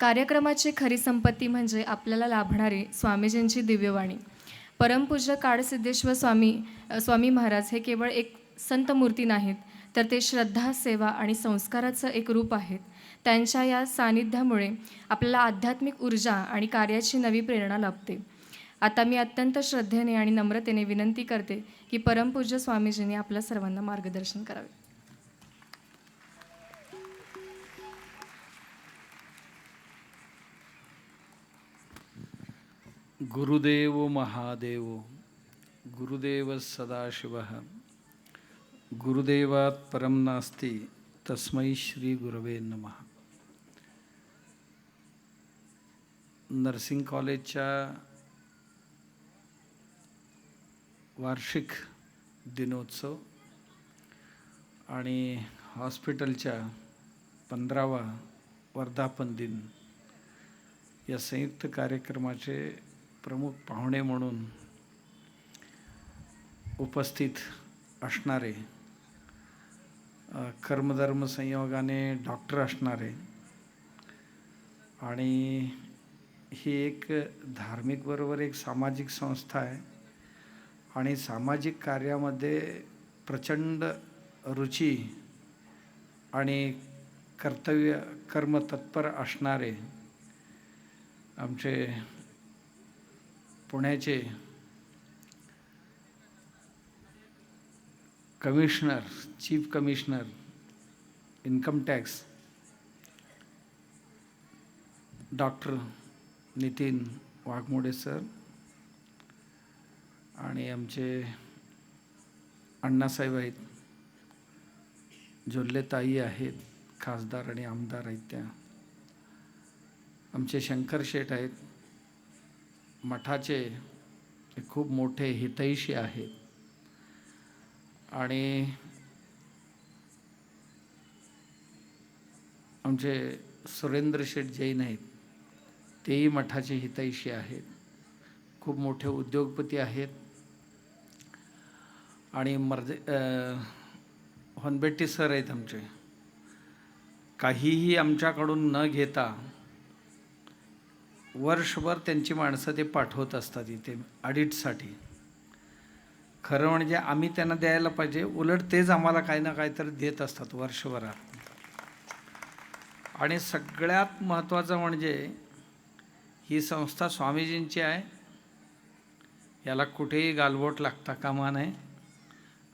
कार्यक्रमाची खरी संपत्ती म्हणजे आपल्याला लाभणारी स्वामीजींची दिव्यवाणी. परमपूज्य काळसिद्धेश्वर स्वामी स्वामी महाराज हे केवळ एक संत मूर्ती नाहीत तर ते श्रद्धा सेवा आणि संस्काराचं एक रूप आहेत. त्यांच्या या सानिध्यामुळे आपल्याला आध्यात्मिक ऊर्जा आणि कार्याची नवी प्रेरणा लाभते. आता मी अत्यंत श्रद्धेने आणि नम्रतेने विनंती करते की परमपूज्य स्वामीजींनी आपल्या सर्वांना मार्गदर्शन करावे. गुरुदेव महादेव गुरुदेव सदाशिवः। गुरुदेवात परम नास्ति तस्मै श्री गुरवे नमः। नर्सिंग कॉलेजच्या वार्षिक दिनोत्सव आणि हॉस्पिटलच्या पंधरावा वर्धापन दिन या संयुक्त कार्यक्रमाचे प्रमुख पाहुणे म्हणून उपस्थित असणारे कर्मधर्म संयोगाने डॉक्टर असणारे आणि ही एक धार्मिक बरोबर एक सामाजिक संस्था आहे आणि सामाजिक कार्यामध्ये प्रचंड रुची आणि कर्तव्य कर्मतत्पर असणारे आमचे पुण्याचे commissioner chief commissioner income tax doctor Nitin Waghmode sir आणि आमचे अण्णासाहेब आहेत. जोल्लेताई आहेत खासदार आणि आमदार आहेत त्या. आमचे शंकर शेठ आहेत. मठाचे खूप मोठे हितैषी आहेत. आणि आमचे सुरेंद्र शेठ जैन आहेत तेही मठाचे हितैषी आहेत. खूप मोठे उद्योगपती आहेत. आणि मर्दे हॉनबेट्टी होनबेट्टी सर आहेत आमचे. काहीही आमच्याकडून न घेता वर्षभर त्यांची माणसं ते पाठवत असतात इथे ऑडिटसाठी खरं म्हणजे आम्ही त्यांना द्यायला पाहिजे. उलट तेच आम्हाला काही ना काहीतरी देत असतात वर्षभरात. आणि सगळ्यात महत्त्वाचं म्हणजे ही संस्था स्वामीजींची आहे. याला कुठेही गालबोट लागता कामा नये.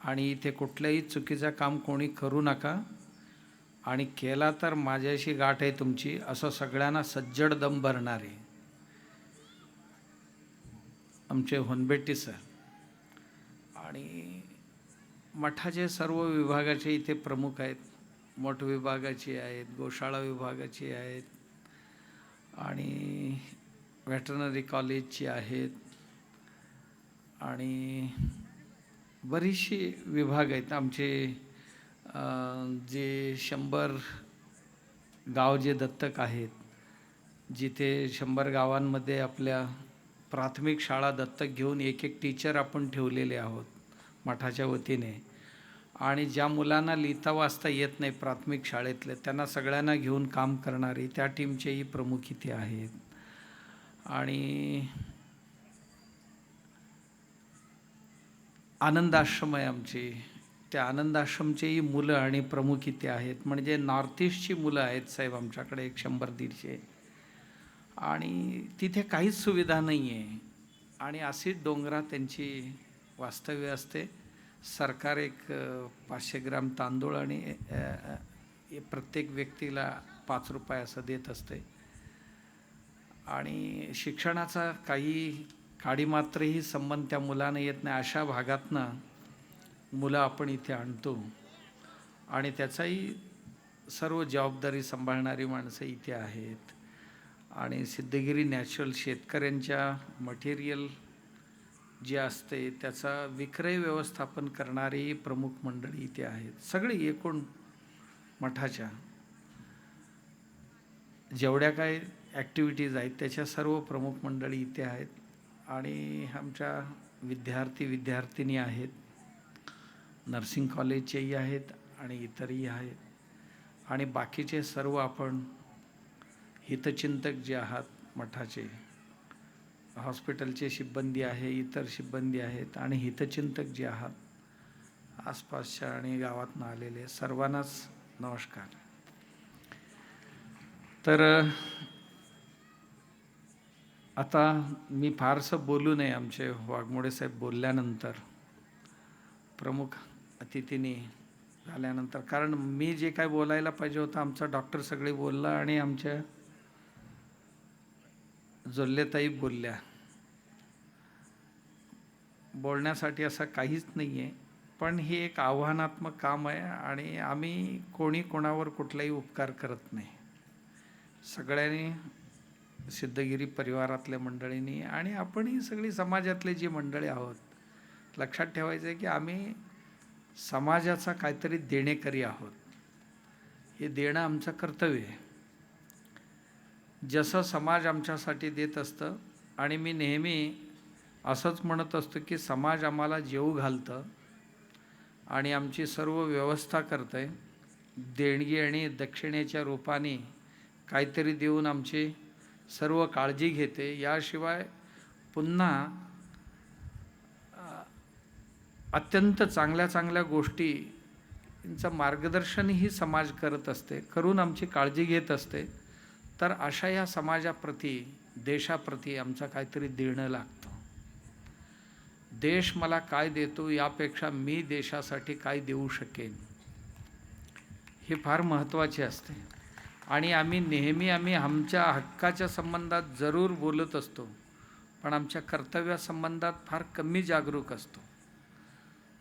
आणि इथे कुठलंही चुकीचं काम कोणी करू नका. आणि केला तर माझ्याशी गाठ आहे तुमची. असं सगळ्यांना सज्जड दम भरणारे. आमचे होनबेट्टी सर. आणि मठाचे सर्व विभागाचे इथे प्रमुख आहेत. मठ विभागाचे आहेत गोशाळा विभागाचे आहेत. आणि व्हेटरनरी कॉलेजची आहेत. आणि बरीचशी विभाग आहेत. आमचे जे शंभर गाव जे दत्तक आहेत जिथे शंभर गावांमध्ये आपल्या प्राथमिक शाळा दत्तक घेऊन एक एक टीचर आपण ठेवलेले आहोत मठाच्या वतीने. आणि ज्या मुलांना लिहिता वाचता येत नाही प्राथमिक शाळेतले त्यांना सगळ्यांना घेऊन काम करणारी त्या टीमचेही प्रमुख इथे आहेत. आणि आनंद आश्रम आहे आमची. त्या आनंद आश्रमचेही मुलं आणि प्रमुख इथे आहेत. म्हणजे नॉर्थ ईस्टची मुलं आहेत साहेब आमच्याकडे एक शंभर दीडशे. आणि तिथे काहीच सुविधा नाही आहे आणि अशीच डोंगरात त्यांची वास्तव्य असते. सरकार एक पाचशे ग्राम तांदूळ आणि प्रत्येक व्यक्तीला पाच रुपये असं देत असते. आणि शिक्षणाचा काही काडीमात्रही संबंध त्या मुलांना येत नाही. अशा भागातनं मुलं आपण इथे आणतो. आणि त्याचाही सर्व जबाबदारी सांभाळणारी माणसं इथे आहेत. आणि सिद्धगिरी नॅचरल शेतकऱ्यांच्या मटेरियल जे असते त्याचा विक्रय व्यवस्थापन करणारी प्रमुख मंडळी इथे आहेत. सगळी एकूण मठाच्या. जेवढ्या काय ॲक्टिव्हिटीज आहेत त्याच्या सर्व प्रमुख मंडळी इथे आहेत आणि आमच्या विद्यार्थी विद्यार्थिनी आहेत. नर्सिंग कॉलेजचेही आहेत आणि इतरही आहेत. आणि बाकीचे सर्व आपण हितचिंतक जे आहात मठाचे हॉस्पिटलचे शिबंदी आहे इतर शिबंदी आहेत आणि हितचिंतक जे आहात आसपासच्या आणि गावातनं आलेले सर्वांनाच नमस्कार. तर आता मी फारसं बोलू नये आमचे वाघमोडे साहेब बोलल्यानंतर प्रमुख अतिथीने झाल्यानंतर. कारण मी जे काय बोलायला पाहिजे होतं आमचा डॉक्टर सगळे बोलला आणि आमच्या जोल्लेताई बोलल्या बोलण्यासाठी असं काहीच नाही आहे पण हे एक आव्हानात्मक काम आहे आणि आम्ही कोणी कोणावर कुठलाही उपकार करत नाही. सगळ्यांनी सिद्धगिरी परिवारातल्या मंडळींनी आणि आपणही सगळी समाजातले जी मंडळी आहोत लक्षात ठेवायचं आहे की आम्ही समाजाचा काहीतरी देणेकरी आहोत. हे देणं आमचं कर्तव्य आहे. जसं समाज आमच्यासाठी देत असतं आणि मी नेहमी असंच म्हणत असतो की समाज आम्हाला जेऊ घालतं आणि आमची सर्व व्यवस्था करतं आहे देणगी आणि दक्षिणेच्या रूपाने काहीतरी देऊन आमची सर्व काळजी घेते. याशिवाय पुन्हा अत्यंत चांगल्या चांगल्या गोष्टींचं मार्गदर्शनही समाज करत असते. करून आमची काळजी घेत असते. तर अशा या समाजाप्रती देशाप्रती आमचं काहीतरी देणं लागतं. देश मला काय देतो यापेक्षा मी देशासाठी काय देऊ शकेन हे फार महत्त्वाचे असते. आणि आम्ही नेहमी आम्ही आमच्या हक्काच्या संबंधात जरूर बोलत असतो पण आमच्या कर्तव्यासंबंधात फार कमी जागरूक असतो.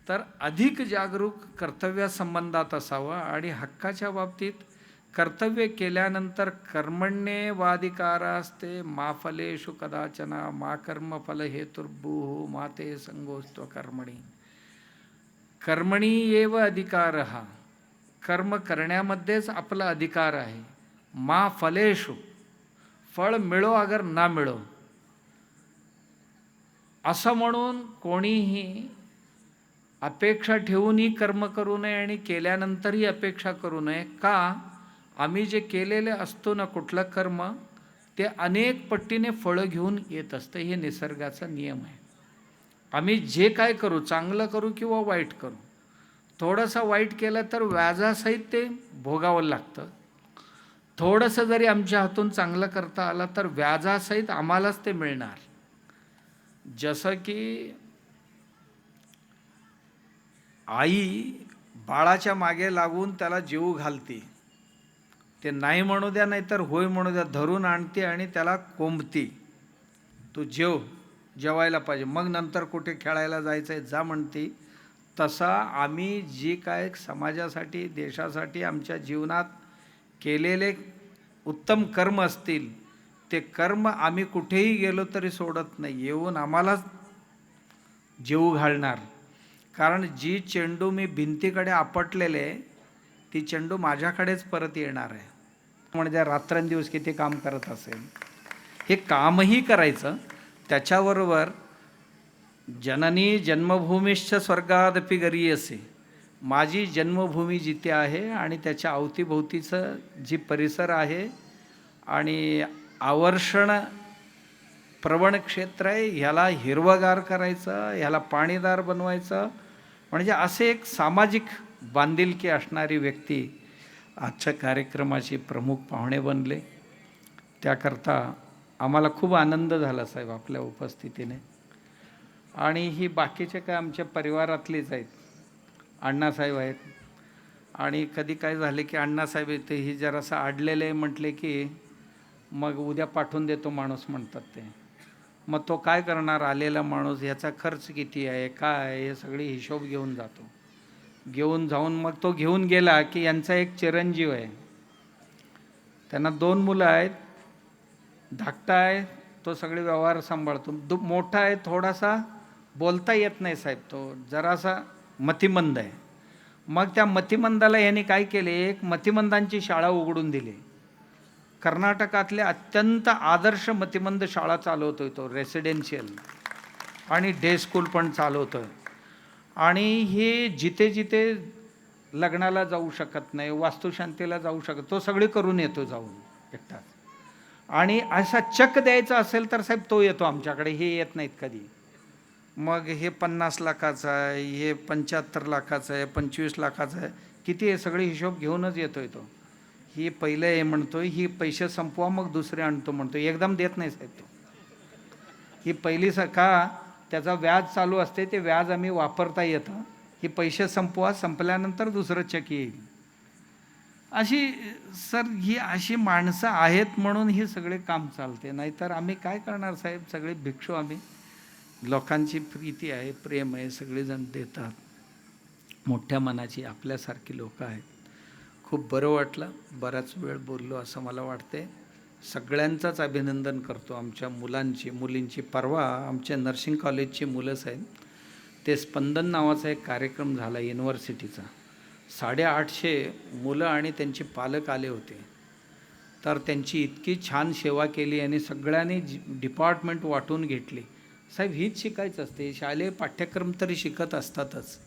तर अधिक जागरूक कर्तव्यासंबंधात असावं आणि हक्काच्या बाबतीत कर्तव्य केल्यानंतर कर्मण्येवाधिकारास्ते मा फलेषु कदाचना मा कर्मफल हेतुर्भूः मा ते संगोस्त्व कर्मणी। कर्मणी एव अधिकार। हा कर्म करण्यामध्येच आपला अधिकार आहे। मा फलेषु। फळ मिळो अगर ना मिळो। असं म्हणून कोणीही अपेक्षा ठेवूनही कर्म करू नये आणि केल्यानंतरही अपेक्षा करू नये का? आम्ही जे केलेले असतो ना कुठलं कर्म ते अनेक पट्टीने फळं घेऊन येत असतं. हे निसर्गाचा नियम आहे. आम्ही जे काय करू चांगलं करू किंवा वाईट करू थोडंसं वाईट केलं तर व्याजासहित ते भोगावं लागतं. थोडंसं जरी आमच्या हातून चांगलं करता आलं तर व्याजासहित आम्हालाच ते मिळणार. जसं की आई बाळाच्या मागे लागून त्याला जीव घालते. ते नाही म्हणू द्या नाही तर होय म्हणू द्या धरून आणते आणि त्याला कोंबती. तू जेव जेवायला पाहिजे. मग नंतर कुठे खेळायला जायचं आहे जा म्हणते. तसा आम्ही जी काय समाजासाठी देशासाठी आमच्या जीवनात केलेले उत्तम कर्म असतील ते कर्म आम्ही कुठेही गेलो तरी सोडत नाही. येऊन आम्हालाच जेऊ घालणार. कारण जी चेंडू मी भिंतीकडे आपटलेले ती चेंडू माझ्याकडेच परत येणार आहे. म्हणजे रात्रंदिवस किती काम करत असेल हे कामही करायचं. त्याच्याबरोबर जननी जन्मभूमीश्च स्वर्गादपी गरी असे. माझी जन्मभूमी जिथे आहे आणि त्याच्या अवतीभोवतीचं जी परिसर आहे आणि आवर्षण प्रवण क्षेत्र आहे ह्याला हिरवगार करायचं ह्याला पाणीदार बनवायचं. म्हणजे असे एक सामाजिक बांधिलकी असणारी व्यक्ती आजच्या कार्यक्रमाचे प्रमुख पाहुणे बनले. त्याकरता आम्हाला खूप आनंद झाला साहेब आपल्या उपस्थितीने. आणि ही बाकीचे काय आमच्या परिवारातलीच आहेत. अण्णासाहेब आहेत. आणि कधी काय झाले की अण्णासाहेब येते ही जरासं आडलेले आहे म्हटले की मग उद्या पाठवून देतो माणूस म्हणतात ते. मग तो काय करणार आलेला माणूस ह्याचा खर्च किती आहे काय आहे हे सगळी हिशोब घेऊन जातो. घेऊन जाऊन मग तो घेऊन गेला की यांचा एक चिरंजीव आहे. त्यांना दोन मुलं आहेत. धाकटा आहे तो सगळे व्यवहार सांभाळतो. दु मोठा आहे थोडासा बोलता येत नाही साहेब तो. जरासा मतिमंद आहे. मग त्या मतिमंदाला यांनी काय केले? एक मतिमंदांची शाळा उघडून दिली. कर्नाटकातल्या अत्यंत आदर्श मतिमंद शाळा चालवतोय तो रेसिडेन्शियल आणि डे स्कूल पण चालवतोय. आणि हे जिथे जिथे लग्नाला जाऊ शकत नाही वास्तुशांतीला जाऊ शकत तो सगळे करून येतो जाऊन एकटाच आणि असा चक द्यायचा असेल तर साहेब तो येतो आमच्याकडे हे येत नाहीत कधी. मग हे पन्नास लाखाचं आहे हे पंच्याहत्तर लाखाचं आहे पंचवीस लाखाचं आहे किती आहे सगळे हिशोब घेऊनच येतोय तो. ही पहिलं हे म्हणतोय ही पैसे संपवा मग दुसरे आणतो म्हणतो एकदम देत नाही साहेब तो. ही पहिली स का त्याचा व्याज चालू असते ते व्याज आम्ही वापरता येतं. हे पैसे संपवा संपल्यानंतर दुसरं चेक येईल. अशी सर ही अशी माणसं आहेत म्हणून हे सगळे काम चालते. नाहीतर आम्ही काय करणार साहेब? सगळे भिक्षू आम्ही. लोकांची प्रीती आहे प्रेम आहे सगळेजण देतात. मोठ्या मनाची आपल्यासारखी लोकं आहेत. खूप बरं वाटलं. बराच वेळ बोललो असं मला वाटते सगळ्यांचाच अभिनंदन करतो आमच्या मुलांची मुलींची. परवा आमच्या नर्सिंग कॉलेजची मुलं साहेब ते स्पंदन नावाचा एक कार्यक्रम झाला युनिव्हर्सिटीचा. साडेआठशे मुलं आणि त्यांचे पालक आले होते. तर त्यांची इतकी छान सेवा केली आणि सगळ्यांनी डिपार्टमेंट वाटून घेतली. साहेब हीच शिकायचं असते. शालेय पाठ्यक्रम तरी शिकत असतातच.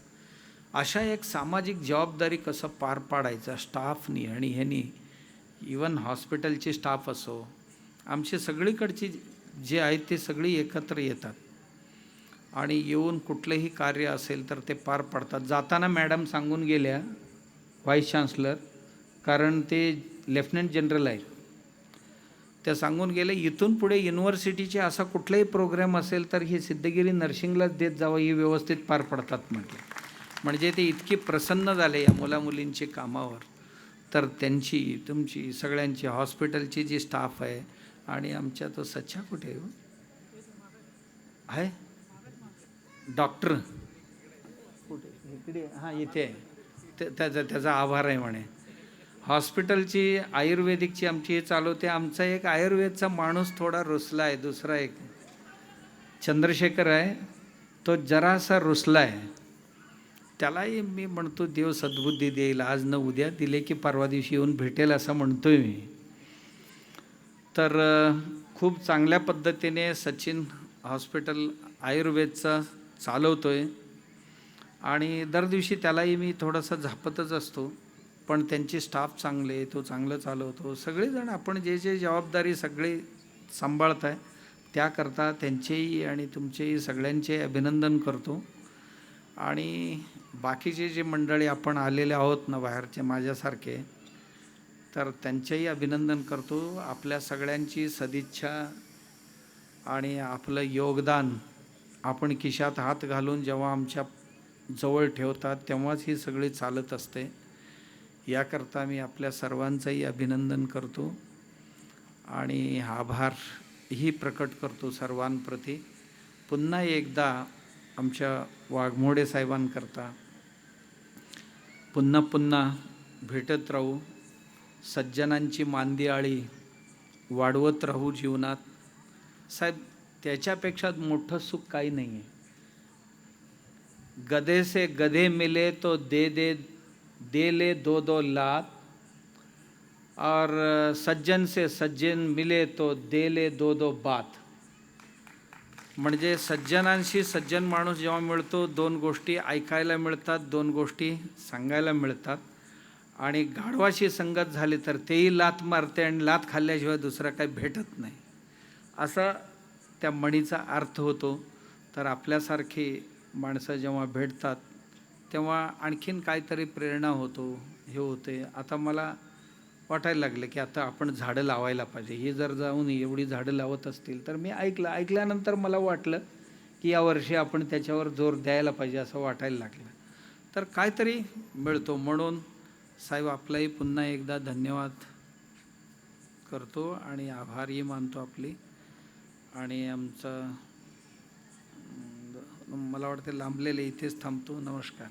अशा एक सामाजिक जबाबदारी कसं पार पाडायचं? स्टाफनी आणि ह्यानी इवन हॉस्पिटलचे स्टाफ असो आमचे सगळीकडची जे आहेत ते सगळी एकत्र येतात. आणि येऊन कुठलंही कार्य असेल तर ते पार पाडतात. जाताना मॅडम सांगून गेल्या व्हाईस चान्सलर कारण ते लेफ्टनंट जनरल आहे त्या सांगून गेले इथून पुढे युनिव्हर्सिटीचे असा कुठलाही प्रोग्राम असेल तर हे सिद्धगिरी नर्सिंगलाच देत जावं ही व्यवस्थित पार पडतात म्हटलं. म्हणजे ते इतकी प्रसन्न झाले या मुलामुलींची कामावर. तर त्यांची तुमची सगळ्यांची हॉस्पिटलची जी स्टाफ आहे आणि आमच्या तो सच्चा कुठे आहे हो? डॉक्टर. कुठे? इकडे. हां इथे आहे. त्याचा त्याचा आभार आहे म्हणे. हॉस्पिटलची आयुर्वेदिकची आमची हे चालवते आमचा एक आयुर्वेदचा माणूस थोडा रुसला आहे. दुसरा एक चंद्रशेखर आहे. तो जरासा रुसला आहे. त्यालाही मी म्हणतो देव सद्बुद्धी देईल. आज न उद्या दिले की परवा दिवशी येऊन भेटेल असं म्हणतोय मी. तर खूप चांगल्या पद्धतीने सचिन हॉस्पिटल आयुर्वेदचा चालवतो आहे आणि दर दिवशी त्यालाही मी थोडासा झापतच असतो. पण त्यांची स्टाफ चांगले तो चांगलं चालवतो. सगळेजण आपण जे जे जबाबदारी सगळे सांभाळत आहे त्याकरता त्यांचेही आणि तुमचेही सगळ्यांचे अभिनंदन करतो. आणि बाकीचे जे मंडळी आपण आलेले आहोत ना बाहेरचे माझ्यासारखे तर त्यांचेही अभिनंदन करतो. आपल्या सगळ्यांची सदिच्छा आणि आपलं योगदान आपण खिशात हात घालून जेव्हा आमच्या जवळ ठेवतात तेव्हाच ही सगळी चालत असते. याकरता मी आपल्या सर्वांचंही अभिनंदन करतो आणि आभार ही प्रकट करतो सर्वांप्रती. पुन्हा एकदा आमच्या वाघमोडे साहेबांकरता पुन्हा पुन्हा भेटत राहू सज्जनांची मांदियाळी वाढवत राहू जीवनात. साहेब त्याच्यापेक्षा मोठं सुख काही नाही आहे गधे से गधे मिले तो दे दे दे ले दो दो लात. और सज्जन से सज्जन मिले तो दे ले दो दो बात. म्हणजे सज्जनांशी सज्जन माणूस जेव्हा मिळतो दोन गोष्टी ऐकायला मिळतात दोन गोष्टी सांगायला मिळतात. आणि गाढवाशी संगत झाली तर तेही लात मारते आणि लात खाल्ल्याशिवाय दुसरं काही भेटत नाही. असा त्या म्हणीचा अर्थ होतो. तर आपल्यासारखी माणसं जेव्हा भेटतात तेव्हा आणखीन काहीतरी प्रेरणा होतो हे होते. आता मला वाटायला लागलं की आता आपण झाडं लावायला पाहिजे. हे जर जाऊन एवढी झाडं लावत असतील तर मी ऐकलं. ऐकल्यानंतर मला वाटलं की यावर्षी आपण त्याच्यावर जोर द्यायला पाहिजे असं वाटायला लागलं. तर काहीतरी मिळतो म्हणून साहेब आपलाही पुन्हा एकदा धन्यवाद करतो आणि आभारही मानतो आपली. आणि आमचं मला वाटते लांबलेले इथेच थांबतो. नमस्कार.